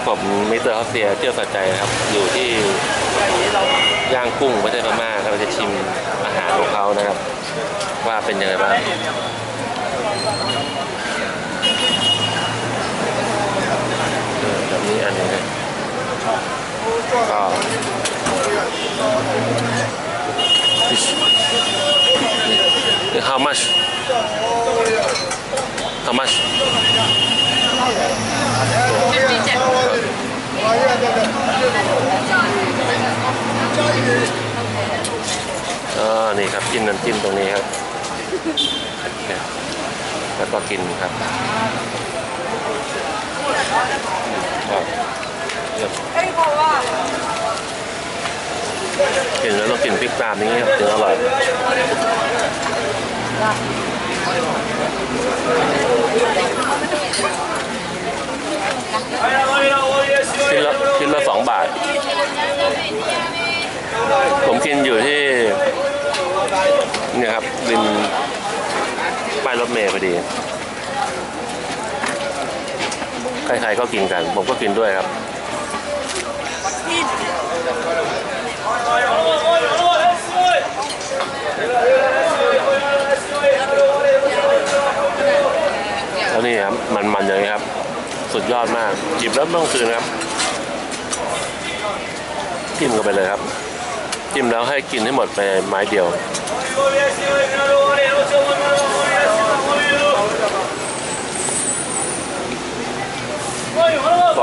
นี้ผมมิสเตอร์ฮอสเซียเที่ยวสะใจนะครับ อยู่ที่ย่างกุ้งประเทศพม่าครับเราจะชิมอาหารของเขานะครับ ว่าเป็นยังไงบ้างแบบนี้อันนี้นะก็ How much? How much? อ๋อนี่ครับจิ้มน้ำจิ้มตรงนี้ครับ แล้วก็กินครับเยี่ยมกินแล้วต้องกินพริกตามนี้ครับถึงอร่อยชิ้นละชิ้นละสองบาท ผม กินอยู่ที่เนี่ยครับริมป้ายรถเมล์พอดี ใครๆก็กินกัน ผมก็กินด้วยครับแล้วนี่ครับ มันๆอย่างนี้ครับ สุดยอดมาก จิบแล้วต้องคืนครับจิ้มกันไปเลยครับ จิ้มแล้วให้กินให้หมดไปไม้เดียวป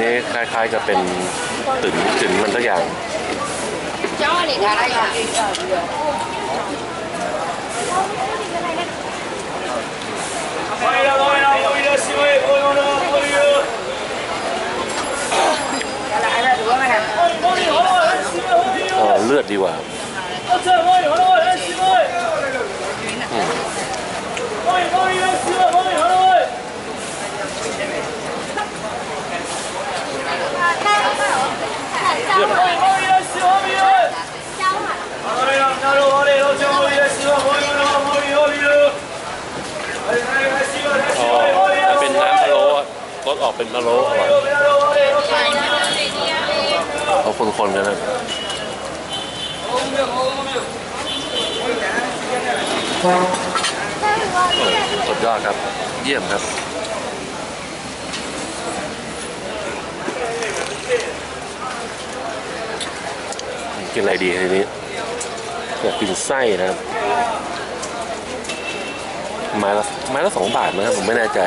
นี่คล้ายๆจะเป็นตื่นตื่นมันสักอย่าง จ้อนี่อะไรอะ อเลือดดีกว่า อ๋อถ้าเป็นน้ำพะโล้รสออก เป็นพะโล้อร่อยเขาคนๆกันนะสุดยอดครับ เยี่ยมครับกินอะไรดีทีนี้อยากกินไส้นะครับไม้ละไม้ละสองบาทนะครับผมไม่แน่ใจ